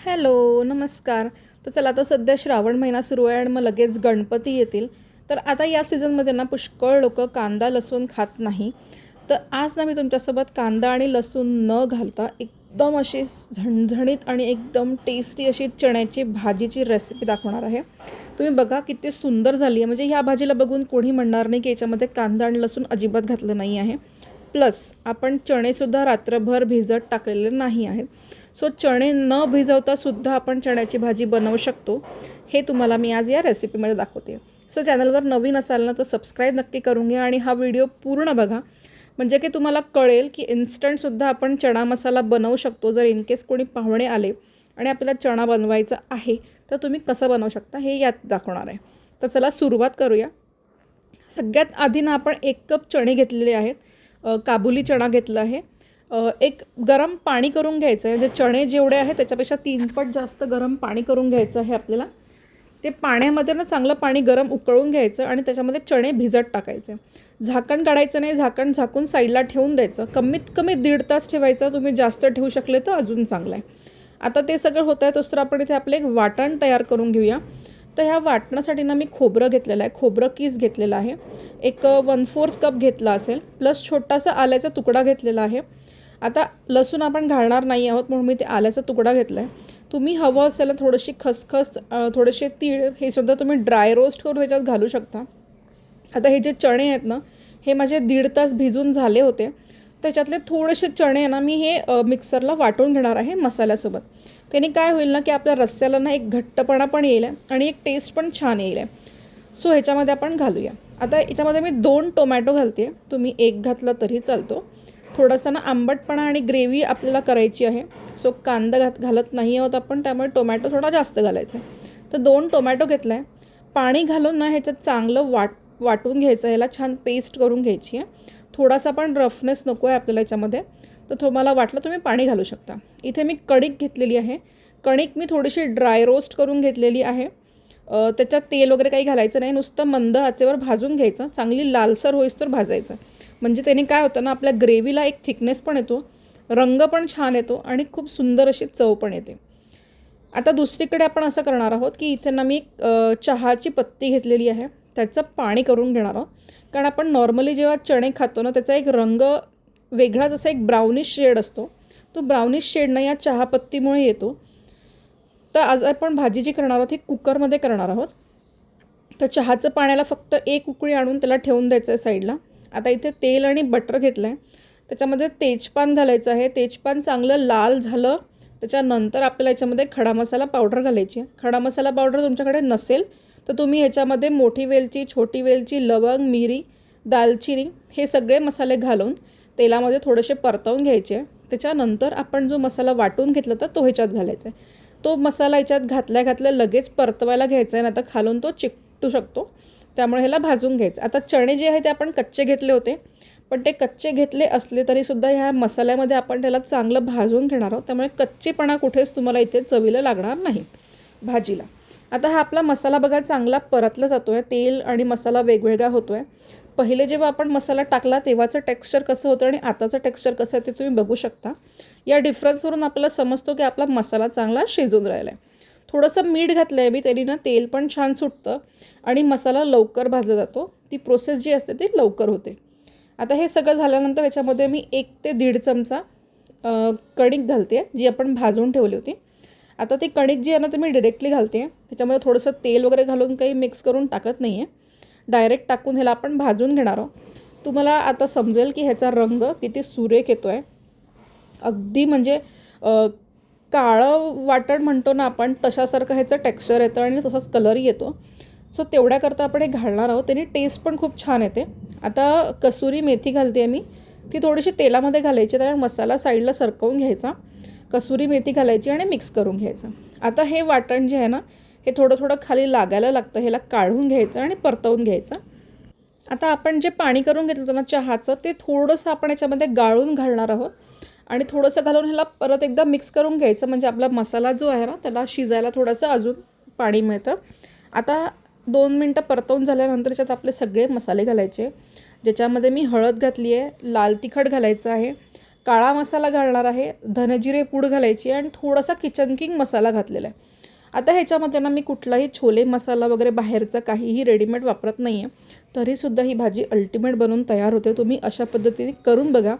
Hello नमस्कार. तर चला आता सध्या श्रावण महिना सुरू आहे आणि मग लगेच गणपती येतील. तर आता या सीझनमध्ये ना पुष्कळ लोक कांदा लसूण खात नाही. तर आज ना मी तुमच्यासोबत कांदा आणि लसूण न घालता एकदम अशी झणझणीत आणि एकदम टेस्टी अशी चण्याची भाजीची रेसिपी दाखवणार आहे. तुम्ही बघा किती सुंदर झाली आहे. म्हणजे ह्या भाजीला बघून कोणी म्हणणार नाही की याच्यामध्ये कांदा आणि लसूण अजिबात घातलं नाही आहे. प्लस आपण चणेसुद्धा रात्रभर भिजत टाकलेले नाही आहेत. सो चणे न भिजवतासुद्धा आपण चण्याची भाजी बनवू शकतो. हे तुम्हाला मी आज या रेसिपीमध्ये दाखवते. सो चॅनलवर नवीन असाल ना तर सबस्क्राईब नक्की करून घ्या आणि हा व्हिडिओ पूर्ण बघा. म्हणजे की तुम्हाला कळेल की इन्स्टंटसुद्धा आपण चणा मसाला बनवू शकतो जर इन केस कोणी पाहुणे आले आणि आपल्याला चणा बनवायचा आहे तर तुम्ही कसं बनवू शकता हे यात दाखवणार आहे. तर चला सुरुवात करूया. सगळ्यात आधी ना आपण एक कप चणे घेतलेले आहेत. काबुली चणा घेतला आहे. एक गरम पाणी करून घ्यायचं आहे. म्हणजे चणे जेवढे आहे त्याच्यापेक्षा तीनपट जास्त गरम पाणी करून घ्यायचं आहे आपल्याला. ते पाण्यामध्ये ना चांगलं पाणी गरम उकळून घ्यायचं आणि त्याच्यामध्ये चणे भिजत टाकायचे. झाकण काढायचं नाही झाकण झाकून साईडला ठेवून द्यायचं. कमीत कमी दीड तास ठेवायचं. तुम्ही जास्त ठेवू शकले तर अजून चांगलं आहे. आता ते सगळं होत आहे तसं आपण इथे आपलं एक वाटण तयार करून घेऊया. तर ह्या वाटण्यासाठी ना मी खोबरं घेतलेलं आहे. खोबरं किस घेतलेलं आहे. एक वन फोर्थ कप घेतला असेल. प्लस छोटासा आल्याचा तुकडा घेतलेला आहे. आता लसूण आपण घालणार नाही आहोत म्हणून मी ते आल्याचा तुकडा घेतला आहे तुम्ही हवं असेल थोडीशी खसखस थोडेसे तीळ हे सुद्धा तुम्ही ड्राय रोस्ट करून त्याच्यात घालू शकता. आता हे जे चणे आहेत ना हे माझे दीड तास भिजून झाले होते. त्याच्यातले थोडेसे चणे आहे ना मी हे मिक्सरला वाटून घेणार आहे मसाल्यासोबत. त्याने काय होईल ना की आपल्या रस्स्याला ना एक घट्टपणा पण येईल आहे आणि एक टेस्ट पण छान येईल आहे. सो ह्याच्यामध्ये आपण घालूया. आता याच्यामध्ये मी दोन टोमॅटो घालते. तुम्ही एक घातला तरी चालतो. थोडासा ना आंबटपणा आणि ग्रेव्ही आपल्याला करायची आहे. सो कांदा घात घालत नाही आहोत आपण त्यामुळे टोमॅटो थोडा जास्त घालायचा आहे. तर दोन टोमॅटो घेतला आहे पाणी घालून ना ह्याच्यात चांगलं वाट वाटून घ्यायचं ह्याला छान पेस्ट करून घ्यायची आहे. थोडासा पण रफनेस नको आहे आपल्याला याच्यामध्ये. तर तुम्हाला वाटलं तुम्ही पाणी घालू शकता. इथे मी कणिक घेतलेली आहे. कणिक मी थोडीशी ड्राय रोस्ट करून घेतलेली आहे. त्याच्यात तेल वगैरे काही घालायचं नाही. नुसतं मंद आचेवर भाजून घ्यायचं. चांगली लालसर होईस तर भाजायचं. म्हणजे त्याने काय होतं ना आपल्या ग्रेव्हीला एक थिकनेस पण येतो रंग पण छान येतो आणि खूप सुंदर अशी चव पण येते. आता दुसरीकडे आपण असं करणार आहोत की इथे ना मी चहाची पत्ती घेतलेली आहे. त्याचं पाणी करून घेणार आहोत. कारण आपण नॉर्मली जेव्हा चणे खातो ना त्याचा एक रंग वेगळाच असा एक ब्राउनिश शेड असतो. तो ब्राउनिश शेड ना या चहापत्तीमुळे येतो. तर आज आपण भाजी जी करणार आहोत ही कुकरमध्ये करणार आहोत. तर चहाचं पाण्याला फक्त एक उकळी आणून त्याला ठेवून द्यायचं आहे साईडला. आता इथे तेल आणि बटर घेतलं आहे त्याच्यामध्ये तेजपान घालायचं आहे. तेजपान चांगलं लाल झालं त्याच्यानंतर आपल्याला याच्यामध्ये खडा मसाला पावडर घालायची आहे. खडा मसाला पावडर तुमच्याकडे नसेल तर तुम्ही ह्याच्यामध्ये मोठी वेलची छोटी वेलची लवंग मिरी दालचिनी हे सगळे मसाले घालून तेलामध्ये थोडेसे परतवून घ्यायचे. त्याच्यानंतर आपण जो मसाला वाटून घेतला होता तो ह्याच्यात घालायचा आहे. तो मसाला ह्याच्यात घातल्या घातल्या लगेच परतवायला घ्यायचा आहे आता खालून तो चिकटू शकतो. त्यामुळे ह्याला भाजून घ्यायचं. आता चणे जे आहे ते आपण कच्चे घेतले होते पण ते कच्चे घेतले असले तरीसुद्धा ह्या मसाल्यामध्ये आपण त्याला चांगलं भाजून घेणार आहोत. त्यामुळे कच्चेपणा कुठेच तुम्हाला इथे चवीला लागणार नाही. भाजीला. आता हा आपला मसाला बघा चांगला परतला जातो आहे तेल आणि मसाला वेगवेगळा होतो आहे पहिले जेव्हा आपण मसाला टाकला तेव्हाचं टेक्स्चर कसं होतं आणि आताचं टेक्स्चर कसं आहे ते तुम्ही बघू शकता. या डिफरन्सवरून आपल्याला समजतो की आपला मसाला चांगला शिजून राहिला आहे थोडंसं मीठ घातलं आहे मी तरी ना तेल पण छान सुटतं आणि मसाला लवकर भाजला जातो. ती प्रोसेस जी असते ती लवकर होते. आता हे सगळं झाल्यानंतर याच्यामध्ये मी एक ते दीड चमचा कणिक घालते जी आपण भाजून ठेवली होती. आता ती कणिक जी आहे ना ते मी डिरेक्टली घालते. त्याच्यामध्ये थोडंसं तेल वगैरे घालून काही मिक्स करून टाकत नाही आहे डायरेक्ट टाकून ह्याला आपण भाजून घेणार आहोत. तुम्हाला आता समजेल की ह्याचा रंग किती सुरेख येतो आहे अगदी म्हणजे काळं वाटण म्हणतो ना आपण तशासारखं ह्याचं टेक्स्चर येतं आणि तसाच कलरही येतो. सो तेवढ्याकरता आपण हे घालणार आहोत. त्याने टेस्ट पण खूप छान येते. आता कसुरी मेथी घालते आहे मी ती थोडीशी तेलामध्ये घालायची त्यामुळे मसाला साईडला सरकवून घ्यायचा. कसुरी मेथी घालायची आणि मिक्स करून घ्यायचं. आता हे वाटण जे आहे ना हे थोडं थोडं खाली लागायला लागतं. ह्याला काढून घ्यायचं आणि परतवून घ्यायचं. आता आपण जे पाणी करून घेतलं होतं ना चहाचं ते थोडंसं आपण याच्यामध्ये गाळून घालणार आहोत. आणि थोडंसं घालून ह्याला परत एकदा मिक्स करून घ्यायचं. म्हणजे आपला मसाला जो आहे ना त्याला शिजायला थोडंसं अजून पाणी मिळतं. आता दोन मिनटं परतवून झाल्यानंतर याच्यात आपले सगळे मसाले घालायचे. ज्याच्यामध्ये मी हळद घातली आहे लाल तिखट घालायचं आहे. काळा मसाला घालणार आहे धनजिरे पूड घालायची आणि थोडासा किचन किंग मसाला घातलेला आहे. आता ह्याच्यामध्ये ना मी कुठलाही छोले मसाला वगैरे बाहेरचा काहीही रेडीमेड वापरत नाही आहे तरीसुद्धा ही भाजी अल्टिमेट बनवून तयार होते. तुम्ही अशा पद्धतीने करून बघा.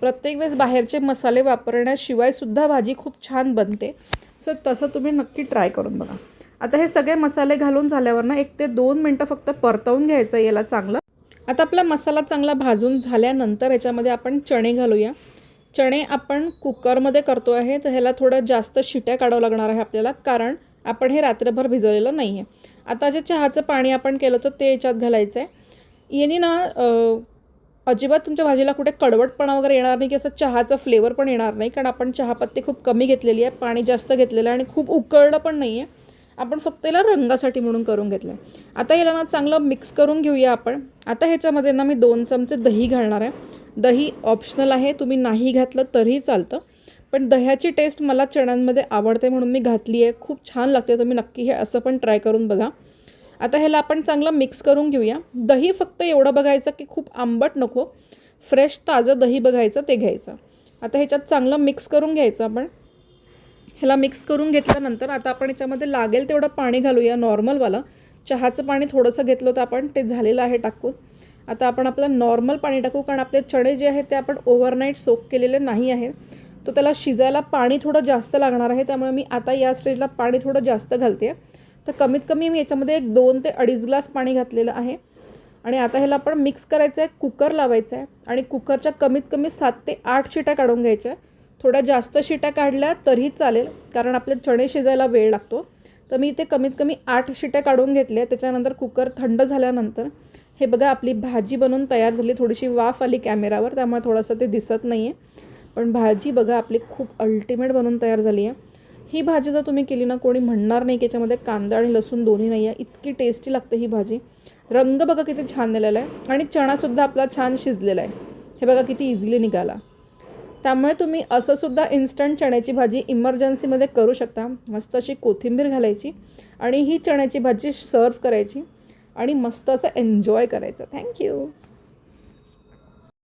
प्रत्येक वेळेस बाहेरचे मसाले वापरण्याशिवायसुद्धा भाजी खूप छान बनते. सो तसं तुम्ही नक्की ट्राय करून बघा. आता हे सगळे मसाले घालून झाल्यावर ना एक ते दोन मिनटं फक्त परतवून घ्यायचं याला चांगलं. आता आपला मसाला चांगला भाजून झाल्यानंतर ह्याच्यामध्ये आपण चणे घालूया. चणे आपण कुकरमध्ये करतो आहे तर ह्याला थोडं जास्त शिट्या काढावं लागणार आहे आपल्याला कारण आपण हे रात्रभर भिजवलेलं नाही आहे आता जे चहाचं पाणी आपण केलं होतं ते याच्यात घालायचं आहे याने ना अजिबात तुमच्या भाजीला कुठे कडवटपणा वगैरे येणार नाही की असं चहाचा फ्लेवर पण येणार नाही कारण आपण चहापत्ती खूप कमी घेतलेली आहे पाणी जास्त घेतलेलं आहे आणि खूप उकळलं पण नाही आहे आपण फक्त याला रंगासाठी म्हणून करून घेतलं आहे आता याला ना चांगलं मिक्स करून घेऊया आपण. आता ह्याच्यामध्ये ना मी दोन चमचे दही घालणार आहे. दही ऑप्शनल आहे तुम्ही नाही घातलं तरीही चालतं. पण दह्याची टेस्ट मला चण्यांमध्ये आवडते म्हणून मी घातली आहे. खूप छान लागते तुम्ही नक्की हे असं पण ट्राय करून बघा. आता ह्याला आपण चांगलं मिक्स करून घेऊया. दही फक्त एवढं बघायचं की खूप आंबट नको. फ्रेश ताजं दही बघायचं ते घ्यायचं. आता ह्याच्यात चांगलं मिक्स करून घ्यायचं आपण. ह्याला मिक्स करून घेतल्यानंतर आता आपण याच्यामध्ये लागेल तेवढं पाणी घालूया नॉर्मलवालं चहाचं पाणी थोडंसं घेतलं होतं आपण ते झालेलं आहे टाकून. आता आपण आपलं नॉर्मल पाणी टाकू कारण आपले चणे जे आहेत ते आपण ओव्हरनाईट सोक केलेले नाही आहेत. तो त्याला शिजायला पाणी थोडं जास्त लागणार आहे त्यामुळे मी आता या स्टेजला पाणी थोडं जास्त घालते. तर कमीत कमी मी याच्यामध्ये एक दोन ते अडीच ग्लास पाणी घातलेलं आहे. आणि आता ह्याला आपण मिक्स करायचं आहे कुकर लावायचं आहे. आणि कुकरच्या कमीत कमी सात ते आठ शिट्या काढून घ्यायच्या थोड्या जास्त शिट्या काढल्या तरीही चालेल कारण आपले चणे शिजायला वेळ लागतो. तर मी इथे कमीत कमी आठ शिट्या काढून घेतल्या त्याच्यानंतर कुकर थंड झाल्यानंतर हे बघा आपली भाजी बनवून तयार झाली. थोडीशी वाफ आली कॅमेरावर त्यामुळे थोडंसं ते दिसत नाही आहे पण भाजी बघा आपली खूप अल्टिमेट बनवून तयार झाली आहे ही भाजी जर तुम्ही केली ना कोणी म्हणणार नाही की याच्यामध्ये कांदा आणि लसूण दोन्ही नाही आहे इतकी टेस्टी लागते ही भाजी. रंग बघा किती छान दिलेला आहे आणि चणासुद्धा आपला छान शिजलेला आहे. हे बघा किती इझिली निघाला. त्यामुळे तुम्ही असंसुद्धा इन्स्टंट चण्याची भाजी इमर्जन्सीमध्ये करू शकता. मस्त अशी कोथिंबीर घालायची आणि ही चण्याची भाजी सर्व करायची. आणि मस्त असं एन्जॉय करायचं. थँक्यू